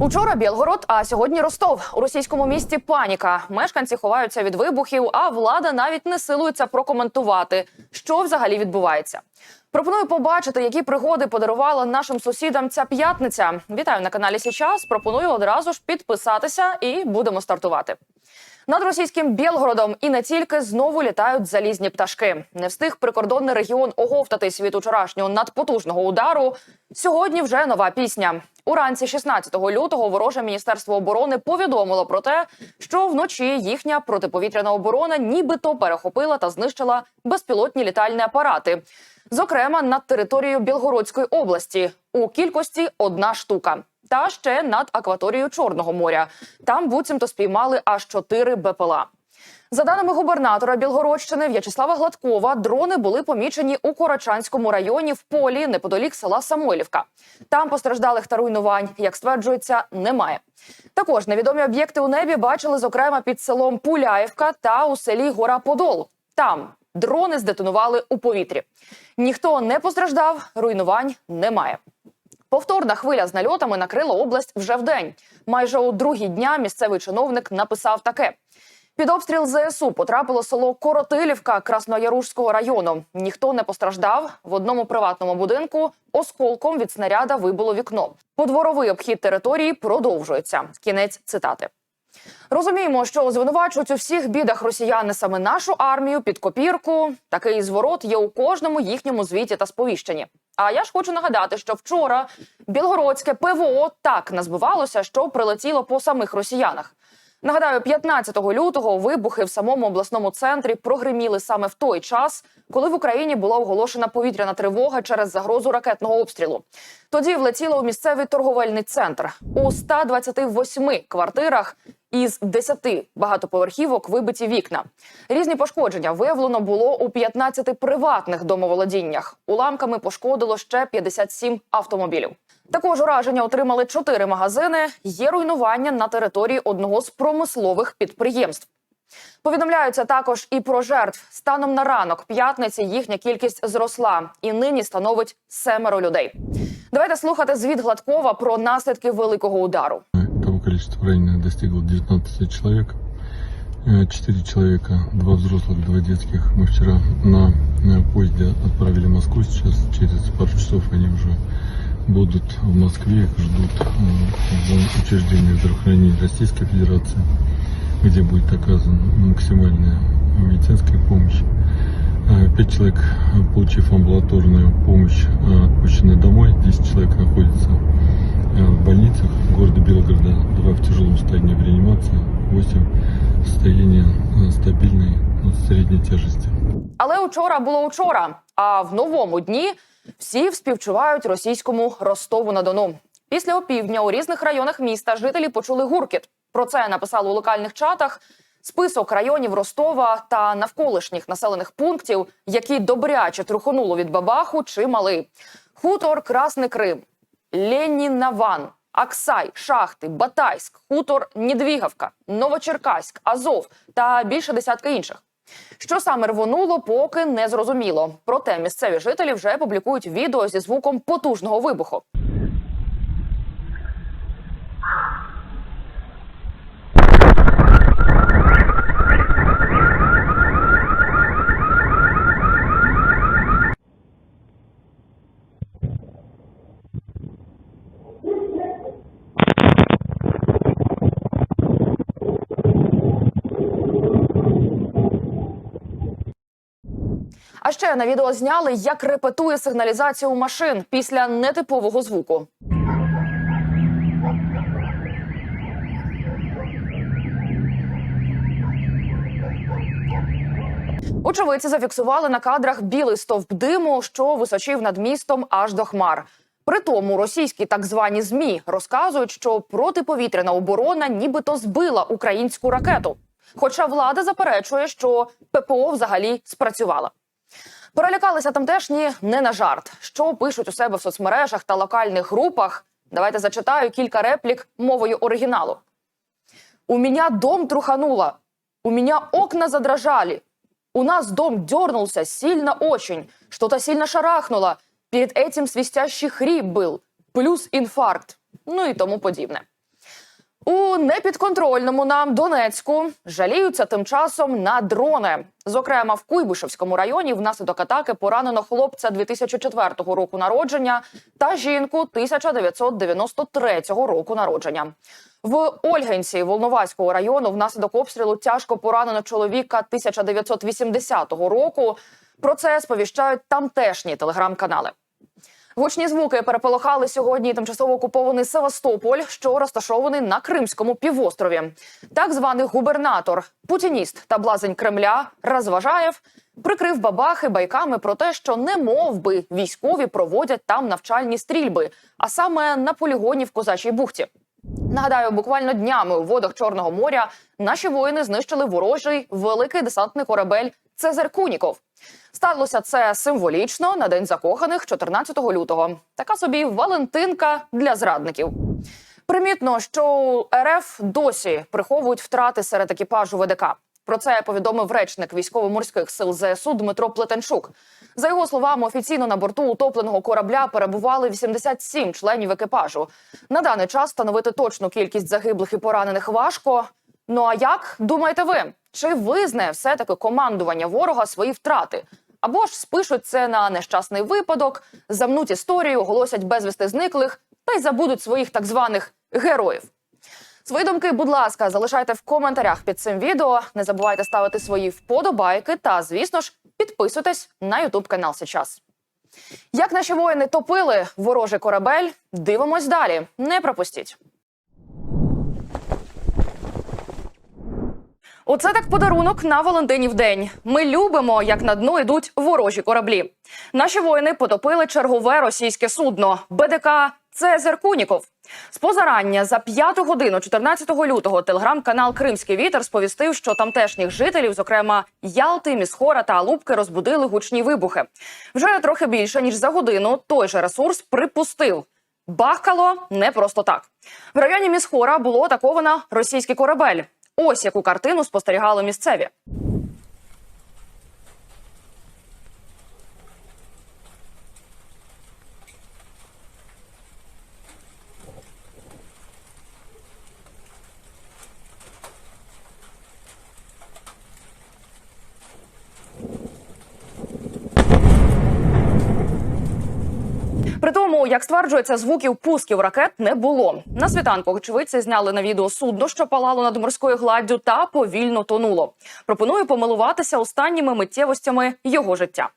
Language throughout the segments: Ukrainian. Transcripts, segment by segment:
Учора Білгород, а сьогодні Ростов. У російському місті паніка. Мешканці ховаються від вибухів, а влада навіть не силується прокоментувати, що взагалі відбувається. Пропоную побачити, які пригоди подарувала нашим сусідам ця п'ятниця. Вітаю на каналі Січас. Пропоную одразу ж підписатися і будемо стартувати. Над російським Білгородом і не тільки знову літають залізні пташки. Не встиг прикордонний регіон оговтатись від учорашнього надпотужного удару. Сьогодні вже нова пісня. Уранці 16 лютого вороже міністерство оборони повідомило про те, що вночі їхня протиповітряна оборона нібито перехопила та знищила безпілотні літальні апарати, зокрема над територією Білгородської області у кількості одна штука. Та ще над акваторією Чорного моря. Там буцімто спіймали аж чотири БПЛА. За даними губернатора Білгородщини В'ячеслава Гладкова, дрони були помічені у Корочанському районі в полі неподалік села Самойлівка. Там постраждалих та руйнувань, як стверджується, немає. Також невідомі об'єкти у небі бачили, зокрема, під селом Пуляївка та у селі Гора Подол. Там дрони здетонували у повітрі. Ніхто не постраждав, руйнувань немає. Повторна хвиля з нальотами накрила область вже вдень. Майже у другі дня місцевий чиновник написав таке: під обстріл ЗСУ потрапило село Коротилівка Краснояружського району. Ніхто не постраждав. В одному приватному будинку осколком від снаряда вибило вікно. Подворовий обхід території продовжується. Кінець цитати. Розуміємо, що звинувачують у всіх бідах росіяни саме нашу армію під копірку. Такий зворот є у кожному їхньому звіті та сповіщенні. А я ж хочу нагадати, що вчора білгородське ПВО так назбивалося, що прилетіло по самих росіянах. Нагадаю, 15 лютого вибухи в самому обласному центрі прогриміли саме в той час, коли в Україні була оголошена повітряна тривога через загрозу ракетного обстрілу. Тоді влетіло у місцевий торговельний центр у 128 квартирах. Із 10 багатоповерхівок вибиті вікна. Різні пошкодження виявлено було у 15 приватних домоволодіннях. Уламками пошкодило ще 57 автомобілів. Також ураження отримали 4 магазини. Є руйнування на території одного з промислових підприємств. Повідомляються також і про жертв. Станом на ранок п'ятниці їхня кількість зросла і нині становить семеро людей. Давайте слухати звіт Гладкова про наслідки великого удару. Того количества раненых достигло 19 человек. Э, Четыре человека, два взрослых, два детских. Мы вчера на поезде отправили в Москву. Сейчас через пару часов они уже будут в Москве. Их ждут э, в учреждении здравоохранения Российской Федерации, где будет оказана максимальная медицинская помощь. Э, Пять человек, получив амбулаторную помощь, отпущены домой. 10 человек находятся в больницах города Белгорода. Два в тяжелом состоянии в реанимации, 8 в состоянии э, стабильной, ну, средней тяжести. Але учора було учора. А в новому дні всі співчувають російському Ростову на Дону. Після опівдня у різних районах міста жителі почули гуркіт. Про це написали у локальних чатах. Список районів Ростова та навколишніх населених пунктів, які добряче трухонуло від бабаху, чимали. Хутор Красний Крим, Ленінаван, Аксай, Шахти, Батайськ, Хутор Нідвігавка, Новочеркаськ, Азов та більше десятка інших. Що саме рвонуло, поки не зрозуміло. Проте місцеві жителі вже публікують відео зі звуком потужного вибуху. Ще на відео зняли, як репетує сигналізацію машин після нетипового звуку. Очевидці зафіксували на кадрах білий стовп диму, що височив над містом аж до хмар. При тому російські так звані змі розказують, що протиповітряна оборона нібито збила українську ракету. Хоча влада заперечує, що ППО взагалі спрацювала. Перелякалися тамтешні не на жарт. Що пишуть у себе в соцмережах та локальних групах? Давайте зачитаю кілька реплік мовою оригіналу. У меня дом трухануло. У меня окна задрожали. У нас дом дернулся сильно очень. Что-то сильно шарахнуло. Перед этим свистящий хрип был. Плюс інфаркт. Ну і тому подібне. У непідконтрольному нам Донецьку жаліються тим часом на дрони. Зокрема, в Куйбишевському районі внаслідок атаки поранено хлопця 2004 року народження та жінку 1993 року народження. В Ольгинці Волноваського району внаслідок обстрілу тяжко поранено чоловіка 1980 року. Про це сповіщають тамтешні телеграм-канали. Гучні звуки переполохали сьогодні тимчасово окупований Севастополь, що розташований на Кримському півострові. Так званий губернатор, путініст та блазень Кремля Розважаєв прикрив бабахи байками про те, що не мов би військові проводять там навчальні стрільби, а саме на полігоні в Козачій бухті. Нагадаю, буквально днями у водах Чорного моря наші воїни знищили ворожий великий десантний корабель Цезар Куніков. Сталося це символічно на день закоханих 14 лютого. Така собі Валентинка для зрадників. Примітно, що РФ досі приховують втрати серед екіпажу ВДК. Про це повідомив речник військово-морських сил ЗСУ Дмитро Плетенчук. За його словами, офіційно на борту утопленого корабля перебували 87 членів екіпажу. На даний час встановити точну кількість загиблих і поранених важко. Ну а як думаєте ви? Чи визнає все таки командування ворога свої втрати? Або ж спишуть це на нещасний випадок, замнуть історію, оголосять безвісти зниклих та й забудуть своїх так званих героїв. Свої думки, будь ласка, залишайте в коментарях під цим відео. Не забувайте ставити свої вподобайки та, звісно ж, підписуйтесь на Ютуб канал Сейчас. Як наші воїни топили ворожий корабель? Дивимось далі. Не пропустіть. Оце так подарунок на Валентинів день. Ми любимо, як на дно йдуть ворожі кораблі. Наші воїни потопили чергове російське судно БДК Цезар Куніков. З позарання за п'яту годину 14 лютого телеграм-канал Кримський вітер сповістив, що тамтешніх жителів, зокрема Ялти, Місхора та Алубки, розбудили гучні вибухи. Вже трохи більше ніж за годину той же ресурс припустив. Бахкало не просто так. В районі Місхора було атаковано російський корабель. Ось яку картину спостерігали місцеві. При тому, як стверджується, звуків пусків ракет не було. На світанку очевидці зняли на відео судно, що палало над морською гладдю, та повільно тонуло. Пропоную помилуватися останніми миттєвостями його життя.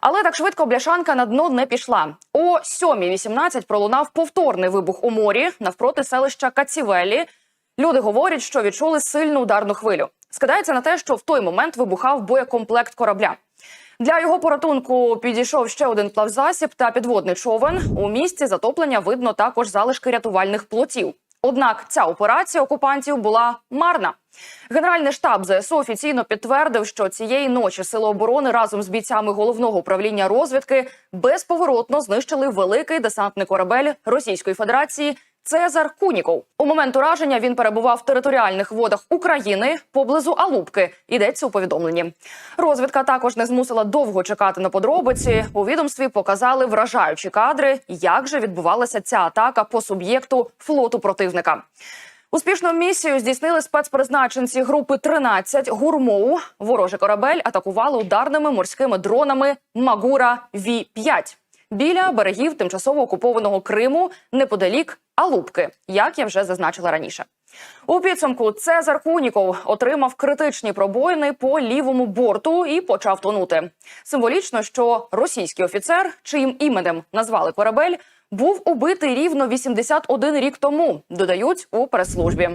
Але так швидко бляшанка на дно не пішла. О 7.18 пролунав повторний вибух у морі навпроти селища Кацівелі. Люди говорять, що відчули сильну ударну хвилю. Скидається на те, що в той момент вибухав боєкомплект корабля. Для його порятунку підійшов ще один плавзасіб та підводний човен. У місці затоплення видно також залишки рятувальних плотів. Однак ця операція окупантів була марна. Генеральний штаб ЗСУ офіційно підтвердив, що цієї ночі сили оборони разом з бійцями головного управління розвідки безповоротно знищили великий десантний корабель Російської Федерації Цезар Куніков. У момент ураження він перебував в територіальних водах України поблизу Алубки. Йдеться у повідомленні. Розвідка також не змусила довго чекати на подробиці. У відомстві показали вражаючі кадри, як же відбувалася ця атака по суб'єкту флоту противника. Успішну місію здійснили спецпризначенці групи 13 гурмоу. Ворожий корабель атакували ударними морськими дронами Магура Ві 5 біля берегів тимчасово окупованого Криму неподалік Алубки, як я вже зазначила раніше. У підсумку Цезар Куніков отримав критичні пробоїни по лівому борту і почав тонути. Символічно, що російський офіцер, чиїм іменем назвали корабель, був убитий рівно 81 рік тому. Додають у прес-службі.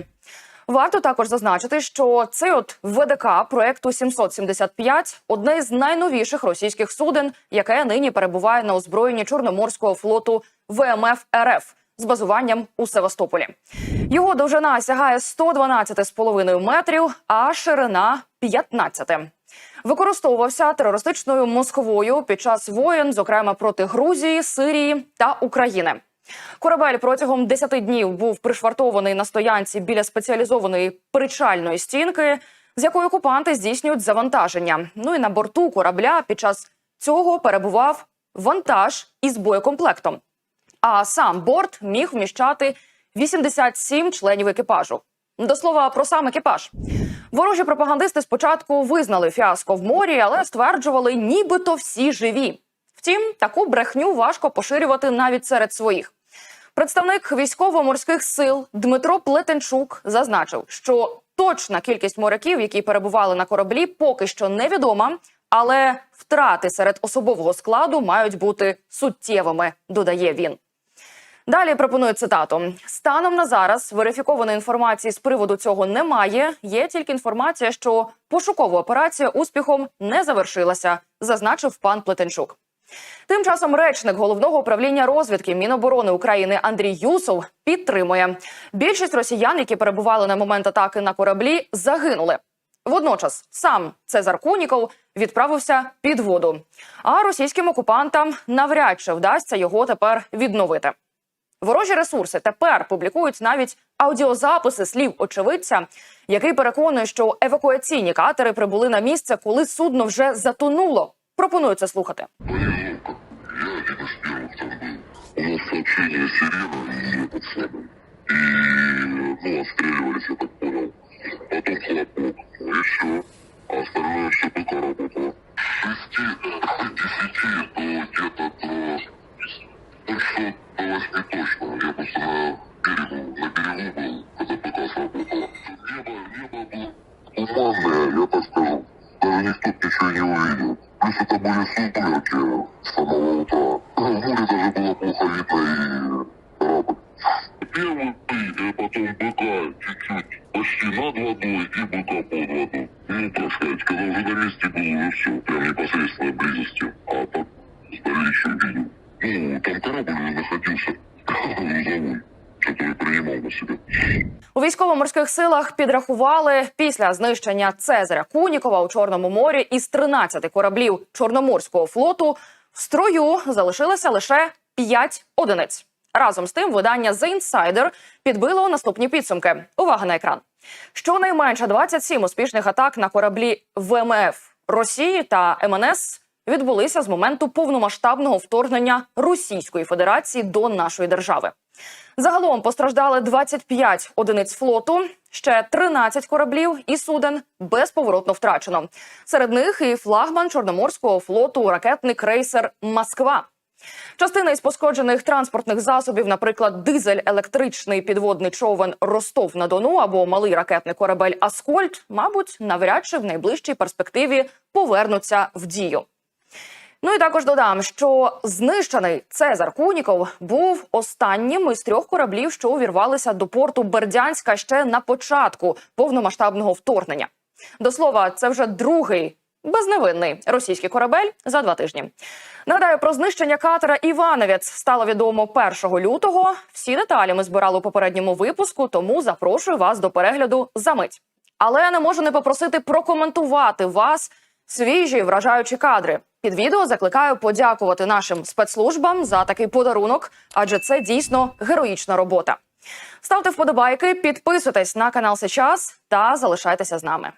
Варто також зазначити, що цей от ВДК проекту 775 – одне з найновіших російських суден, яке нині перебуває на озброєнні Чорноморського флоту ВМФ РФ з базуванням у Севастополі. Його довжина сягає 112,5 метрів, а ширина 15. Використовувався терористичною Москвою під час воєн, зокрема проти Грузії, Сирії та України. Корабель протягом 10 днів був пришвартований на стоянці біля спеціалізованої причальної стінки, з якої окупанти здійснюють завантаження. Ну і на борту корабля під час цього перебував вантаж із боєкомплектом. А сам борт міг вміщати 87 членів екіпажу. До слова про сам екіпаж. Ворожі пропагандисти спочатку визнали фіаско в морі, але стверджували, нібито всі живі. Втім, таку брехню важко поширювати навіть серед своїх. Представник військово-морських сил Дмитро Плетенчук зазначив, що точна кількість моряків, які перебували на кораблі, поки що невідома, але втрати серед особового складу мають бути суттєвими, додає він. Далі пропоную цитату: станом на зараз верифікованої інформації з приводу цього немає. Є тільки інформація, що пошукова операція успіхом не завершилася, зазначив пан Плетенчук. Тим часом речник головного управління розвідки Міноборони України Андрій Юсов підтримує більшість росіян, які перебували на момент атаки на кораблі, загинули. Водночас сам Цезар Куніков відправився під воду. А російським окупантам навряд чи вдасться його тепер відновити. Ворожі ресурси тепер публікують навіть аудіозаписи слів очевидця, який переконує, що евакуаційні катери прибули на місце, коли судно вже затонуло. Пропоную це слухати. Повезло. Я один из первых там был. У нас сообщение сирена и этот самый. И, ну, отстреливались, я так понял. Потом хлопок. Еще. А остальное все пока работало. С шести до десяти до где-то до... Ну, что до восьми точно. Я просто на берегу, на берегу был, когда ПК сработало. Небо, небо было туманное, я так скажу. Даже никто ничего не увидел. Плюс это были сумерки с самого утра. В море даже было плохо видно и корабль. Первый ты, а потом быка чуть-чуть почти над водой и быка под водой. Ну, так сказать, когда уже на месте был, уже все, прям непосредственной близости. А так, стали еще видел. Ну, там корабль находился грузовой, который принимал на. У військово-морських силах підрахували після знищення Цезаря Кунікова у Чорному морі із 13 кораблів Чорноморського флоту в строю залишилося лише 5 одиниць. Разом з тим, видання The Insider підбило наступні підсумки. Увага на екран. Щонайменше 27 успішних атак на кораблі ВМФ Росії та МНС відбулися з моменту повномасштабного вторгнення Російської Федерації до нашої держави. Загалом постраждали 25 одиниць флоту, ще 13 кораблів і суден безповоротно втрачено. Серед них і флагман Чорноморського флоту ракетний крейсер Москва. Частина із пошкоджених транспортних засобів, наприклад, дизель-електричний підводний човен Ростов на Дону або малий ракетний корабель Аскольд, мабуть, навряд чи в найближчій перспективі повернуться в дію. Ну і також додам, що знищений Цезар Куніков був останнім із трьох кораблів, що увірвалися до порту Бердянська ще на початку повномасштабного вторгнення. До слова, це вже другий безневинний російський корабель за два тижні. Нагадаю, про знищення катера Івановець стало відомо 1 лютого. Всі деталі ми збирали у попередньому випуску, тому запрошую вас до перегляду за мить. Але не можу не попросити прокоментувати вас свіжі вражаючі кадри. Під відео закликаю подякувати нашим спецслужбам за такий подарунок, адже це дійсно героїчна робота. Ставте вподобайки, підписуйтесь на канал сейчас та залишайтеся з нами.